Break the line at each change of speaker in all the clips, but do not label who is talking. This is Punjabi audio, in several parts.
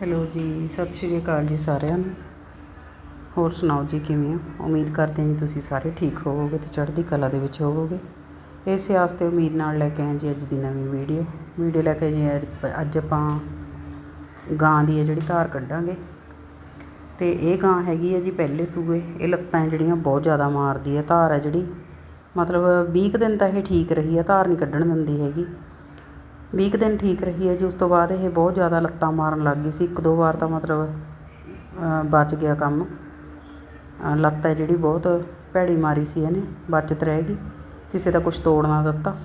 ਹੈਲੋ ਜੀ, ਸਤਿ ਸ਼੍ਰੀ ਅਕਾਲ ਜੀ ਸਾਰਿਆਂ ਨੂੰ। ਹੋਰ ਸੁਣਾਓ ਜੀ ਕਿਵੇਂ ਹੋ? ਉਮੀਦ ਕਰਦੇ ਹਾਂ ਜੀ ਤੁਸੀਂ ਸਾਰੇ ਠੀਕ ਹੋਵੋਗੇ ਤੇ ਚੜ੍ਹਦੀ ਕਲਾ ਦੇ ਵਿੱਚ ਹੋਵੋਗੇ। ਇਸੇ ਆਸਤੇ ਉਮੀਦ ਨਾਲ ਲੈ ਕੇ ਆਏ ਜੀ ਅੱਜ ਦੀ ਨਵੀਂ ਵੀਡੀਓ। ਵੀਡੀਓ ਲੈ ਕੇ ਜੀ ਅੱਜ- ਆਪਾਂ ਗਾਂ ਦੀ ਹੈ ਜਿਹੜੀ ਧਾਰ ਕੱਢਾਂਗੇ। ਤੇ ਇਹ ਗਾਂ ਹੈਗੀ ਹੈ ਜੀ ਪਹਿਲੇ ਸੂਏ। ਇਹ ਲੱਤਾਂ ਜਿਹੜੀਆਂ ਬਹੁਤ ਜ਼ਿਆਦਾ ਮਾਰਦੀ ਹੈ ਧਾਰ ਹੈ ਜਿਹੜੀ। ਮਤਲਬ 20 ਕੁ ਦਿਨ ਤਾਂ ਇਹ ਠੀਕ ਰਹੀ ਹੈ, ਧਾਰ ਨਹੀਂ ਕੱਢਣ ਦਿੰਦੀ ਹੈਗੀ। 20 ਕੁ ਦਿਨ ਠੀਕ ਰਹੀ ਹੈ ਜੀ, ਉਸ ਤੋਂ ਬਾਅਦ ਇਹ ਬਹੁਤ ਜ਼ਿਆਦਾ ਲੱਤਾਂ ਮਾਰਨ ਲੱਗ ਗਈ ਸੀ। ਇੱਕ ਦੋ ਵਾਰ ਤਾਂ ਮਤਲਬ ਬਚ ਗਿਆ ਕੰਮ। ਲੱਤ ਹੈ ਜਿਹੜੀ ਬਹੁਤ, ਭੈੜੀ ਮਾਰੀ ਸੀ ਇਹਨੇ, ਬਚਤ ਰਹਿ ਗਈ। ਕਿਸੇ ਦਾ ਕੁਝ ਤੋੜ ਨਾ ਦਿੱਤਾ।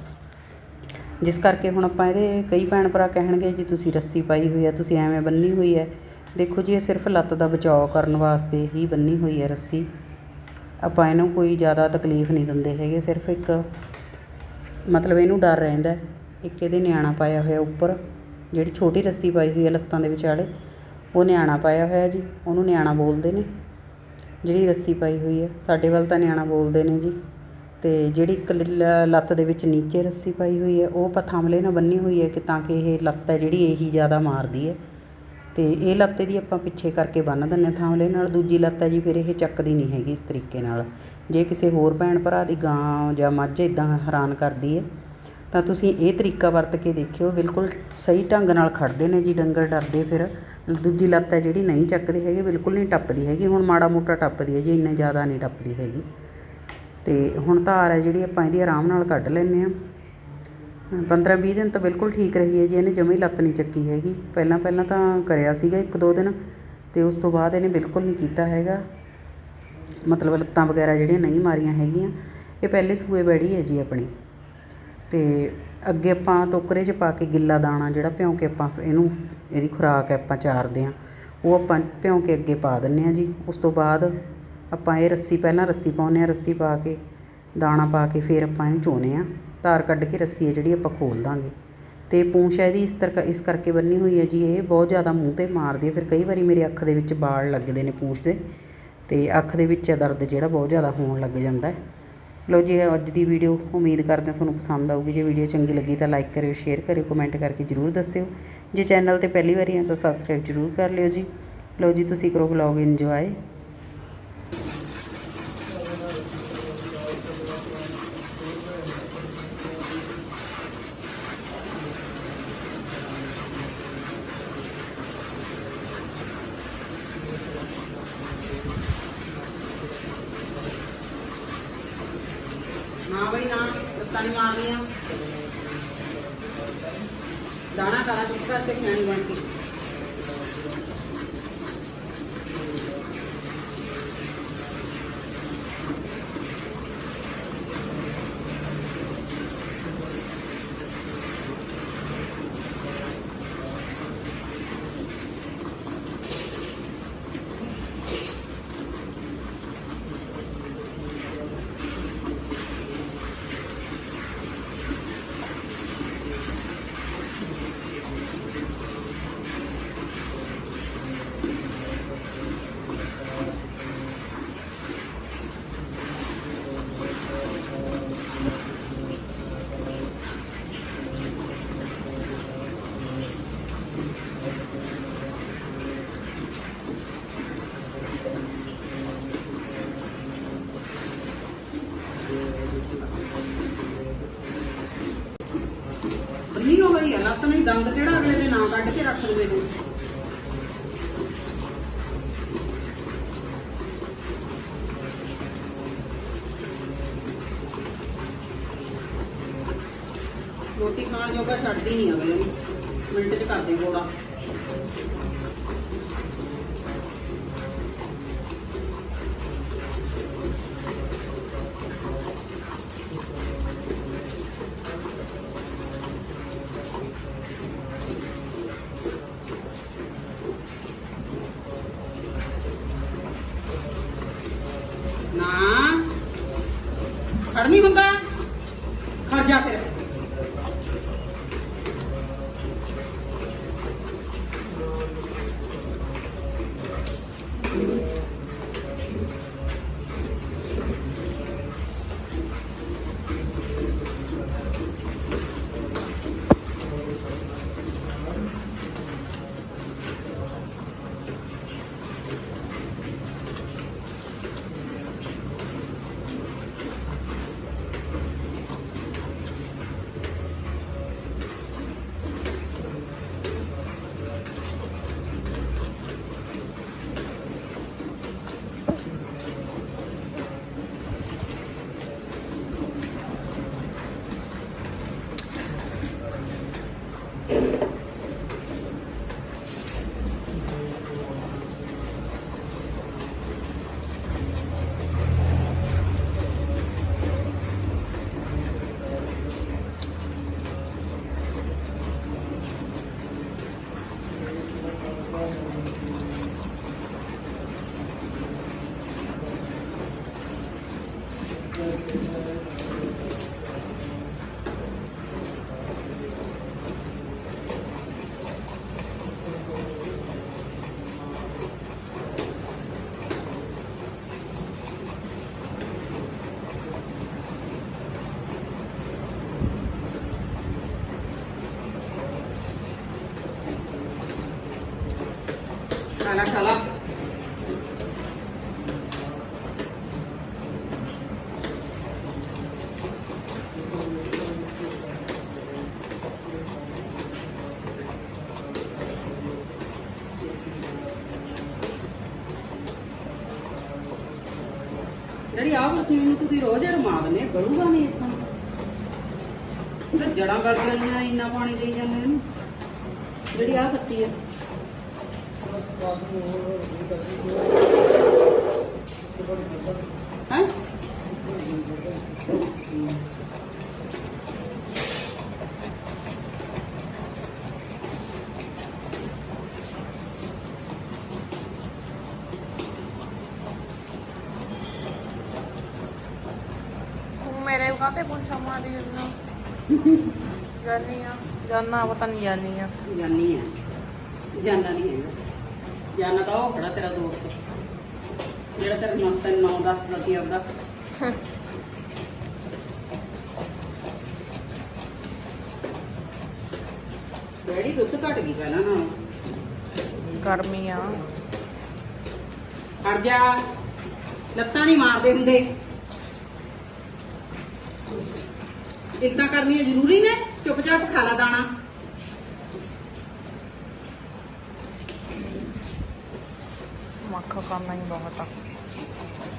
ਜਿਸ ਕਰਕੇ ਹੁਣ ਆਪਾਂ ਇਹਦੇ ਕਈ ਭੈਣ ਭਰਾ ਕਹਿਣਗੇ, ਜੀ ਤੁਸੀਂ ਰੱਸੀ ਪਾਈ ਹੋਈ ਹੈ, ਤੁਸੀਂ ਐਵੇਂ ਬੰਨੀ ਹੋਈ ਹੈ। ਦੇਖੋ ਜੀ, ਇਹ ਸਿਰਫ ਲੱਤ ਦਾ ਬਚਾਅ ਕਰਨ ਵਾਸਤੇ ਹੀ ਬੰਨੀ ਹੋਈ ਹੈ ਰੱਸੀ। ਆਪਾਂ ਇਹਨੂੰ ਕੋਈ ਜ਼ਿਆਦਾ ਤਕਲੀਫ ਨਹੀਂ ਦਿੰਦੇ ਹੈਗੇ, ਸਿਰਫ ਇੱਕ ਮਤਲਬ ਇਹਨੂੰ ਡਰ ਰਹਿੰਦਾ ਇੱਕ ਇਹਦੇ ਨਿਆਣਾ ਪਾਇਆ ਹੋਇਆ ਉੱਪਰ, ਜਿਹੜੀ ਛੋਟੀ ਰੱਸੀ ਪਾਈ ਹੋਈ ਹੈ ਲੱਤਾਂ ਦੇ ਵਿਚਾਲੇ ਉਹ ਨਿਆਣਾ ਪਾਇਆ ਹੋਇਆ ਜੀ, ਉਹਨੂੰ ਨਿਆਣਾ ਬੋਲਦੇ ਨੇ। ਜਿਹੜੀ ਰੱਸੀ ਪਾਈ ਹੋਈ ਹੈ ਸਾਡੇ ਵੱਲ ਤਾਂ ਨਿਆਣਾ ਬੋਲਦੇ ਨੇ ਜੀ। ਅਤੇ ਜਿਹੜੀ ਇੱਕ ਲੱਤ ਦੇ ਵਿੱਚ ਨੀਚੇ ਰੱਸੀ ਪਾਈ ਹੋਈ ਹੈ ਉਹ ਆਪਾਂ ਥੰਮਲੇ ਨਾਲ ਬੰਨੀ ਹੋਈ ਹੈ ਕਿ ਤਾਂ ਕਿ ਇਹ ਲੱਤ ਹੈ ਜਿਹੜੀ ਇਹੀ ਜ਼ਿਆਦਾ ਮਾਰਦੀ ਹੈ। ਅਤੇ ਇਹ ਲੱਤ ਇਹਦੀ ਆਪਾਂ ਪਿੱਛੇ ਕਰਕੇ ਬੰਨ੍ਹ ਦਿੰਦੇ ਹਾਂ ਥਾਂਵਲੇ ਨਾਲ, ਦੂਜੀ ਲੱਤ ਹੈ ਜੀ, ਫਿਰ ਇਹ ਚੱਕਦੀ ਨਹੀਂ ਹੈਗੀ ਇਸ ਤਰੀਕੇ ਨਾਲ। ਜੇ ਕਿਸੇ ਹੋਰ ਭੈਣ ਭਰਾ ਦੀ ਗਾਂ ਜਾਂ ਮੱਝ ਇਦਾਂ ਹੈਰਾਨ ਕਰਦੀ ਹੈ ਤਾਂ ਤੁਸੀਂ ਇਹ ਤਰੀਕਾ ਵਰਤ ਕੇ ਦੇਖਿਓ, ਬਿਲਕੁਲ ਸਹੀ ਢੰਗ ਨਾਲ ਖੜ੍ਹਦੇ ਨੇ ਜੀ ਡੰਗਰ, ਡਰਦੇ ਫਿਰ। ਦੂਜੀ ਲੱਤ ਹੈ ਜਿਹੜੀ ਨਹੀਂ ਚੱਕਦੀ ਹੈਗੀ, ਬਿਲਕੁਲ ਨਹੀਂ ਟੱਪਦੀ ਹੈਗੀ। ਹੁਣ ਮਾੜਾ ਮੋਟਾ ਟੱਪਦੀ ਹੈ ਜੀ, ਇੰਨੇ ਜ਼ਿਆਦਾ ਨਹੀਂ ਟੱਪਦੀ ਹੈਗੀ। ਤੇ ਹੁਣ ਧਾਰ ਹੈ ਜਿਹੜੀ ਆਪਾਂ ਇਹਦੀ ਆਰਾਮ ਨਾਲ ਕੱਢ ਲੈਂਦੇ ਹਾਂ। 15 20 ਦਿਨ ਤਾਂ ਬਿਲਕੁਲ ਠੀਕ ਰਹੀ ਹੈ ਜੀ, ਇਹਨੇ ਜਮੀ ਲੱਤ ਨਹੀਂ ਚੱਕੀ ਹੈਗੀ। ਪਹਿਲਾਂ ਪਹਿਲਾਂ ਤਾਂ ਕਰਿਆ ਸੀਗਾ ਇੱਕ ਦੋ ਦਿਨ, ਤੇ ਉਸ ਤੋਂ ਬਾਅਦ ਇਹਨੇ ਬਿਲਕੁਲ ਨਹੀਂ ਕੀਤਾ ਹੈਗਾ। ਮਤਲਬ ਲੱਤਾਂ ਵਗੈਰਾ ਜਿਹੜੀਆਂ ਨਹੀਂ ਮਾਰੀਆਂ ਹੈਗੀਆਂ। ਇਹ ਪਹਿਲੇ ਸੂਏ ਬੈੜੀ ਹੈ ਜੀ ਆਪਣੀ। ਅਤੇ ਅੱਗੇ ਆਪਾਂ ਟੋਕਰੇ 'ਚ ਪਾ ਕੇ ਗਿੱਲਾ ਦਾਣਾ ਜਿਹੜਾ ਭਿਉਂ ਕੇ ਆਪਾਂ ਇਹਨੂੰ, ਇਹਦੀ ਖੁਰਾਕ ਹੈ ਆਪਾਂ ਚਾਰਦੇ ਹਾਂ। ਉਹ ਆਪਾਂ ਭਿਉਂ ਕੇ ਅੱਗੇ ਪਾ ਦਿੰਦੇ ਹਾਂ ਜੀ। ਉਸ ਤੋਂ ਬਾਅਦ ਆਪਾਂ ਇਹ ਰੱਸੀ, ਪਹਿਲਾਂ ਰੱਸੀ ਪਾਉਂਦੇ ਹਾਂ, ਰੱਸੀ ਪਾ ਕੇ, ਦਾਣਾ ਪਾ ਕੇ ਫਿਰ ਆਪਾਂ ਇਹਨੂੰ ਚੋਨੇ ਆ ਧਾਰ ਕੱਢ ਕੇ ਰੱਸੀ ਹੈ ਜਿਹੜੀ ਆਪਾਂ ਖੋਲ ਦਾਂਗੇ। ਅਤੇ ਪੂੰਛ ਇਹਦੀ ਇਸ ਤਰ੍ਹਾਂ ਇਸ ਕਰਕੇ ਬੰਨੀ ਹੋਈ ਹੈ ਜੀ। ਇਹ ਬਹੁਤ ਜ਼ਿਆਦਾ ਮੂੰਹ ਤੇ ਮਾਰਦੀ ਹੈ। ਫਿਰ ਕਈ ਵਾਰੀ ਮੇਰੇ ਅੱਖ ਦੇ ਵਿੱਚ ਵਾਲ ਲੱਗਦੇ ਨੇ ਪੂੰਛ ਦੇ। ਅਤੇ ਅੱਖ ਦੇ ਵਿੱਚ ਦਰਦ ਜਿਹੜਾ ਬਹੁਤ ਜ਼ਿਆਦਾ ਹੋਣ ਲੱਗ ਜਾਂਦਾ ਲਓ ਜੀ, ਅੱਜ ਦੀ ਵੀਡੀਓ ਉਮੀਦ ਕਰਦੇ ਹਾਂ ਤੁਹਾਨੂੰ ਪਸੰਦ ਆਊਗੀ। ਜੇ ਵੀਡੀਓ ਚੰਗੀ ਲੱਗੀ ਤਾਂ ਲਾਈਕ ਕਰਿਓ ਸ਼ੇਅਰ ਕਰਿਓ ਕਮੈਂਟ ਕਰਕੇ ਜਰੂਰ ਦੱਸਿਓ। ਜੇ ਚੈਨਲ ਤੇ ਪਹਿਲੀ ਵਾਰੀ ਆ ਤਾਂ ਸਬਸਕ੍ਰਾਈਬ ਜਰੂਰ ਕਰ ਲਿਓ ਜੀ। ਲਓ ਜੀ, ਤੁਸੀਂ ਕਰੋ ਵਲੌਗ ਇੰਜੋਏ ਨਾ ਬਈ ਨਾ ਲੱਤਾਂ ਨਹੀਂ ਮਾਰਨੀਆਂ। ਦਾਣਾ ਕਾਲਾ ਚੁੱਪ ਕਰਕੇ ਸਿਆਣੀ ਬਣ ਕੇ ਬੰਨੀ ਹੋ ਗਈ ਆ ਲੱਤ ਨੂੰ ਦੰਦ ਜਿਹੜਾ ਅਗਲੇ ਦੇ ਨਾਂ ਕੱਢ ਕੇ ਰੱਖ ਲਵੇ ਤੂੰ ਰੋਟੀ ਖਾਣ ਜੋਗਾ ਛੱਡਦੀ ਨਹੀਂ ਅਗਲੇ ਨੂੰ। ਮਿੰਟ ਚ ਕਰਦੇ ਗੋਲਾ ਨਾ। ਖੜ ਹੁੰਦਾ ਖੜ ਜਾ ਫਿਰ। ਖਾਲਾ ਖਾਲਾ ਜਿਹੜੀ ਆਹ ਮਸ਼ੀਨ ਨੂੰ ਤੁਸੀਂ ਰੋਜ਼ ਰਮਾ ਦਿੰਦੇ ਗਲੂਗਾ ਨਹੀਂ ਇਦਾਂ ਤੇ। ਜੜਾਂ ਗਲ ਜਾਂਦੀਆਂ, ਇੰਨਾ ਪਾਣੀ ਦੇਈ ਜਾਂਦੇ ਇਹਨੂੰ ਜਿਹੜੀ ਆਹ ਪੱਤੀ ਹੈ ਹੈ
ਮੇਰੇ ਕਾਤੇ ਪੁੱਛਾ ਮਾਰੀ ਜਾਨੀ ਆ ਜਾਨਾ ਪਤਾ ਨਹੀਂ ਜਾਨੀ ਆ।
ਜਾਨੀ ਜਾਂਦਾ ਨਹੀਂ ਹੈਗਾ ਜਾਨਾ ਤਾਂ ਉਹ ਖੜਾ ਤੇਰਾ ਦੋਸਤ। ਜਿਹੜਾ ਤੇਰਾ ਨਾਮ ਤੈਨੂੰ ਨਾਮ ਦੱਸਦਾ ਸੀ ਆਪਦਾ। ਡੈਡੀ ਦੁੱਧ ਘਟ ਗਈ ਪਹਿਲਾਂ ਨਾਲੋਂ।
ਗਰਮੀ ਆ।
ਹਟ ਜਾ। ਲੱਤਾਂ ਨਹੀਂ ਮਾਰਦੇ ਹੁੰਦੇ। ਇਦਾਂ ਕਰਨੀਆਂ ਜ਼ਰੂਰੀ ਨੇ? ਚੁੱਪਚਾਪ ਖਾ ਲਾ ਦਾਣਾ।
ਮੱਖ ਕਰਨਾ ਹੀ ਬਹੁਤ ਆ
ਉੱਧਰ